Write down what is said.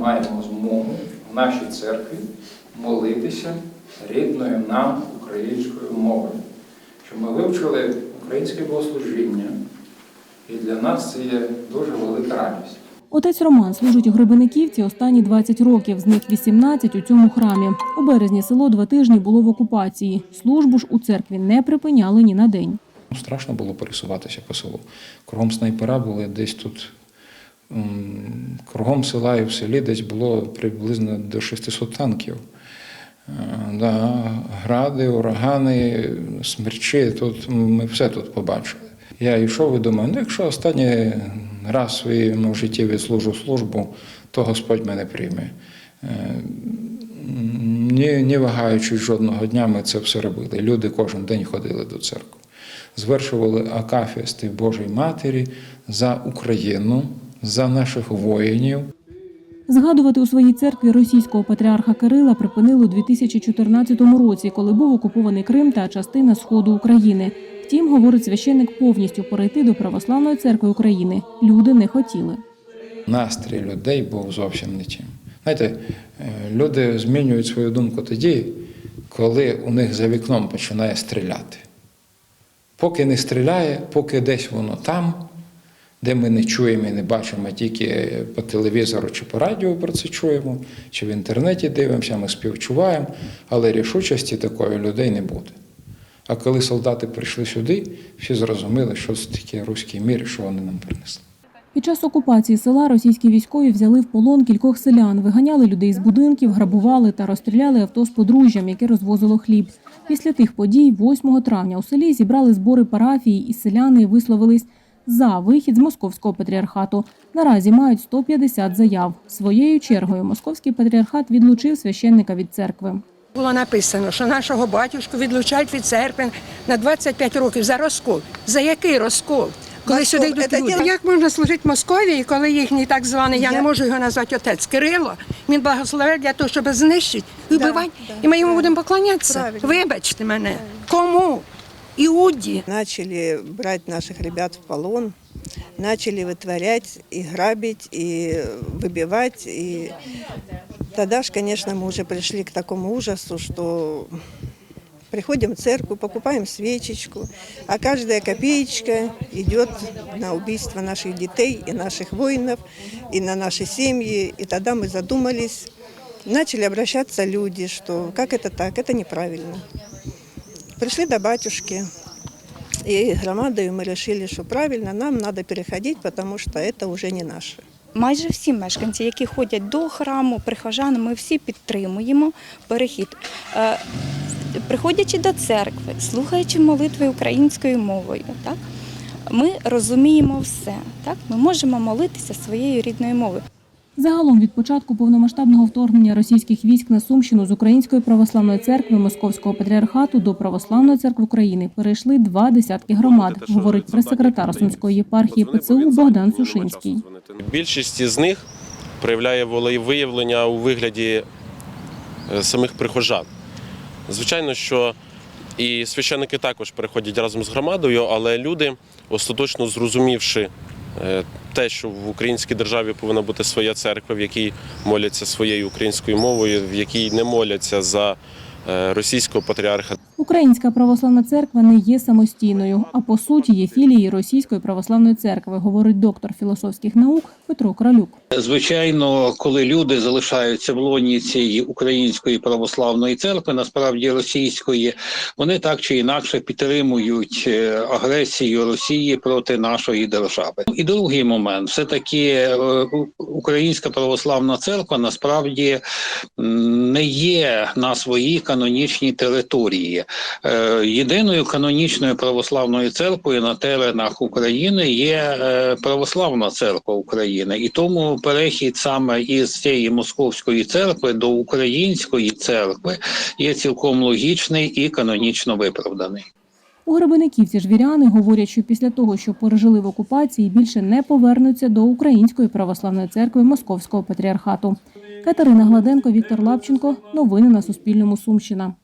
маємо змогу в нашій церкві молитися рідною нам українською мовою. Що ми вивчили українське богослужіння, і для нас це є дуже велика радість. Отець Роман служить у Гребениківці останні 20 років, з них 18 у цьому храмі. У березні село два тижні було в окупації. Службу ж у церкві не припиняли ні на день. Страшно було пересуватися по селу. Кругом снайпера були десь тут. Кругом села і в селі десь було приблизно до 600 танків. Е, Да, гради, урагани, смерчі, тут ми все тут побачили. Я йшов і думав, ну якщо останній раз в своєму житті відслужу службу, то Господь мене прийме. Е, Ні, не вагаючись жодного дня, ми це все робили. Люди кожен день ходили до церкви. Звершували акафісти Божої Матері за Україну, за наших воїнів. Згадувати у своїй церкві російського патріарха Кирила припинили у 2014 році, коли був окупований Крим та частина сходу України. Втім, говорить священник, повністю перейти до православної церкви України люди не хотіли. Настрій людей був зовсім не тим. Знаєте, е, люди змінюють свою думку тоді, коли у них за вікном починає стріляти. Поки не стріляє, поки десь воно там, де ми не чуємо і не бачимо, тільки по телевізору чи по радіо про це чуємо, чи в інтернеті дивимося, ми співчуваємо, але рішучості такої людей не буде. А коли солдати прийшли сюди, всі зрозуміли, що це таке руський мір що вони нам принесли. Під час окупації села російські військові взяли в полон кількох селян, виганяли людей з будинків, грабували та розстріляли авто з подружжям, яке розвозило хліб. Після тих подій, 8 травня, у селі зібрали збори парафії, і селяни висловились за вихід з московського патріархату. Наразі мають 150 заяв. Своєю чергою московський патріархат відлучив священника від церкви. Було написано, що нашого батюшку відлучають від церкви на 25 років за розкол. За який розкол? Коли Розкол, сюди йдуть люди. діло- Як можна служити Московії, коли їхній так званий, я Я- не можу його назвати отець Кирило, він благословив для того, щоб знищити, і Да, да, і ми йому правильно. будемо поклонятися. Правильно. Вибачте мене. Кому? Іуді. Начали брать наших ребят в полон, начали вытворять и грабить, и выбивать. И тогда ж, конечно, мы уже пришли к такому ужасу, что приходим в церковь, покупаем свечечку, а каждая копеечка идет на убийство наших детей и наших воинов, и на наши семьи. И тогда мы задумались, начали обращаться люди, что как это так, это неправильно. Пришли до батюшки, и громадою мы решили, что правильно, нам надо переходить, потому что это уже не наше. Майже всі мешканці, які ходять до храму, прихожани, ми всі підтримуємо перехід. Е, Приходячи до церкви, слухаючи молитви українською мовою, так ми розуміємо все. Так, ми можемо молитися своєю рідною мовою. Загалом від початку повномасштабного вторгнення російських військ на Сумщину з Української православної церкви Московського патріархату до Православної церкви України перейшли два десятки громад, говорить прес-секретар Сумської єпархії ПЦУ Богдан Сушинський. Більшість з них проявляє волевиявлення у вигляді е, самих прихожан. Звичайно, що і священники також переходять разом з громадою, але люди, остаточно зрозумівши е, те, що в українській державі повинна бути своя церква, в якій моляться своєю українською мовою, в якій не моляться за російського патріарха. Українська православна церква не є самостійною, а по суті є філією Російської православної церкви, говорить доктор філософських наук Петро Кралюк. Звичайно, коли люди залишаються в лоні цієї української православної церкви, насправді російської, вони так чи інакше підтримують е, агресію Росії проти нашої держави. І другий момент, все таки е, українська православна церква насправді не є на своїй канонічній території. Е, Єдиною канонічною православною церквою на теренах України є е, православна церква України, і тому перехід саме із цієї московської церкви до української церкви є цілком логічний і канонічно виправданий. У Гребениківці ж віряни говорять, що після того, що пережили в окупації, більше не повернуться до Української православної церкви Московського патріархату. Катерина Гладенко, Віктор Лапченко. Новини на Суспільному. Сумщина.